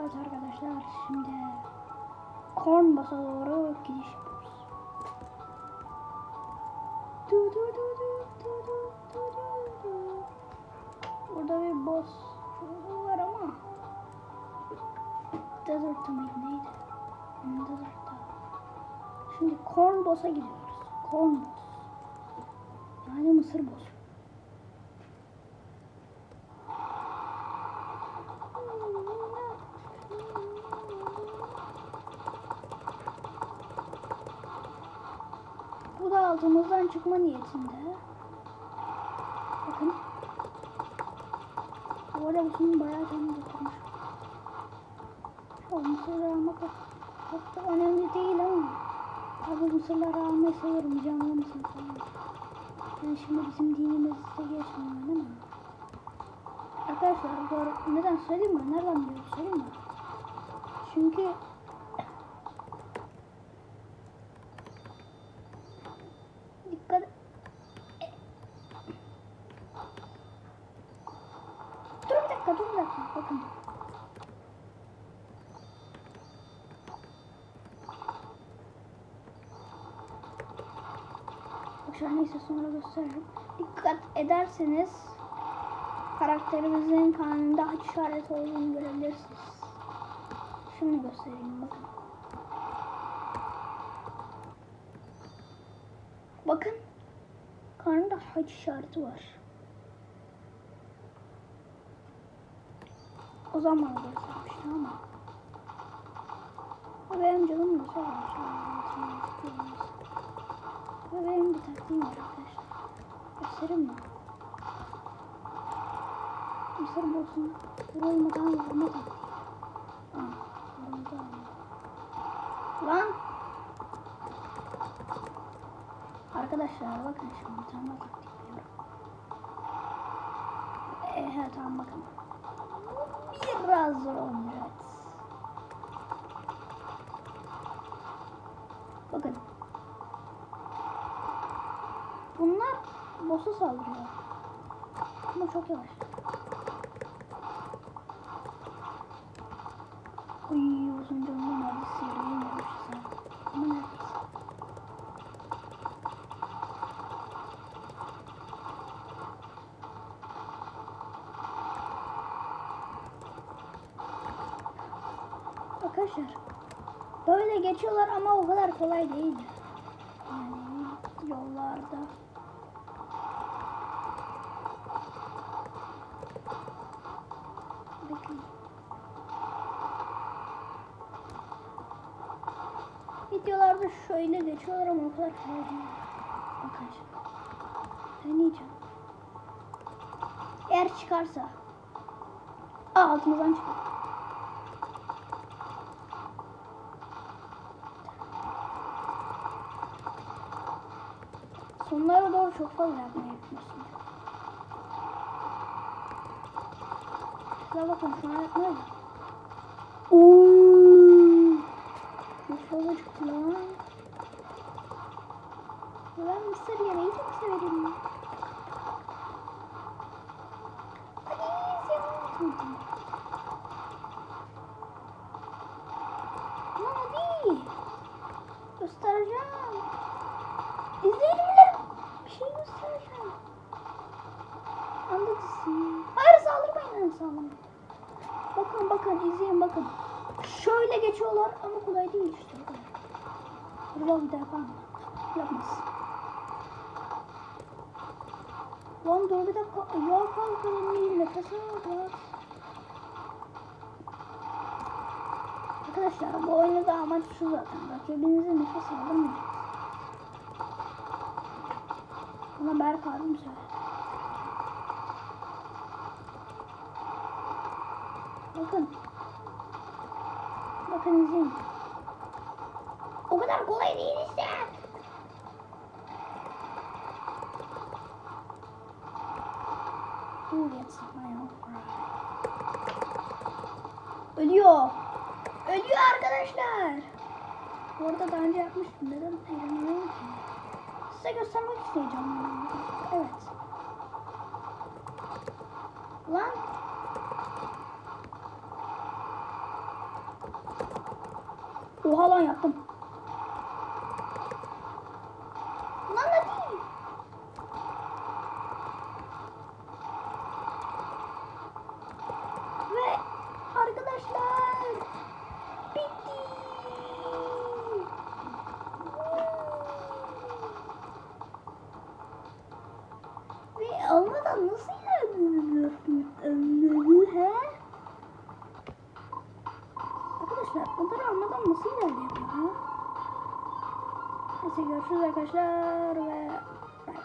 Evet arkadaşlar şimdi Kornbas'a doğru gidiş yapıyoruz. Du du du du du du du du du. Burada bir boss var ama Desert'ta mıydı neydi? Hmm, Desert'ta. Şimdi Corn Boss'a gidiyoruz. Corn Boss. Yani mısır boss. Altımızdan çıkma niyetinde. Bakın. Bu arada bu şimdi bayağı canı götürmüş. Şu mısırları almak çok da önemli değil ama. Tabi mısırları almayı severim. Canlı mısır falan. Yani şimdi bizim dinimizde geçmiyor değil mi? Arkadaşlar bu arada neden söyleyeyim mi? Nereden biliyorum söyleyeyim mi? Çünkü dikkat Dur bir dakika dur bir dakika bakın. Arkadaşlar neyse sonra gösteririm. Dikkat ederseniz karakterimizin karnında haç işareti olduğunu görebilirsiniz. Şunu göstereyim bakın. Bakın. Karnında haç işareti var. o zaman getirmişti ama. Ve benim canım güzel olmuş. Ve benim bir taktiğim var arkadaşlar. Gösterim mi? Gösterim olsun. Vurulmadan vurma taktiği. Lan! Arkadaşlar bakın şimdi tam taktik yapıyorum. Evet tamam bakın. Biraz zor olacak. Bakın. Bunlar boss'a saldırıyor. Ama çok yavaş. Uy uzun canlı neredeyse yürüyemiyormuş Ama neredeyse. Arkadaşlar böyle geçiyorlar ama o kadar kolay değil. Yani yollarda. Bekleyin. Videolarda şöyle geçiyorlar ama o kadar kolay değil. Şimdi. Deneyeceğim. Eğer çıkarsa. Aa altımızdan çıkıyor. sonlara doğru çok fazla yapmaya gitmiştim. Şuna bakın şuna yapmaya da. Ooo. Nasıl olacak lan? Ben mısır yemeği çok severim. Göstereceğim. Saldırmayın. Bakın bakın izleyin bakın. Şöyle geçiyorlar ama kolay değil işte. Bak bir daha. Yapmaz. Lan dur bir dakika. Ya kalkalım bir nefes. Arkadaşlar bu oyunda amaç şu zaten. Rakibinize nefes aldırmayın. Buna Berk abim söyledi. Bakın. Bakın izleyin. O kadar kolay değil işte. Ölüyor. Ölüyor arkadaşlar. Bu arada daha önce yapmıştım. Neden eğlenmiyorum ki? Size göstermek isteyeceğim. Evet. Lan. Oha lan yaptım. Lan hadi. Ve arkadaşlar bitti. Ve almadan nasıl ilerliyorsun? he? Arkadaşlar onları almadan nasıl ilerliyor ya? Neyse görüşürüz arkadaşlar? Ve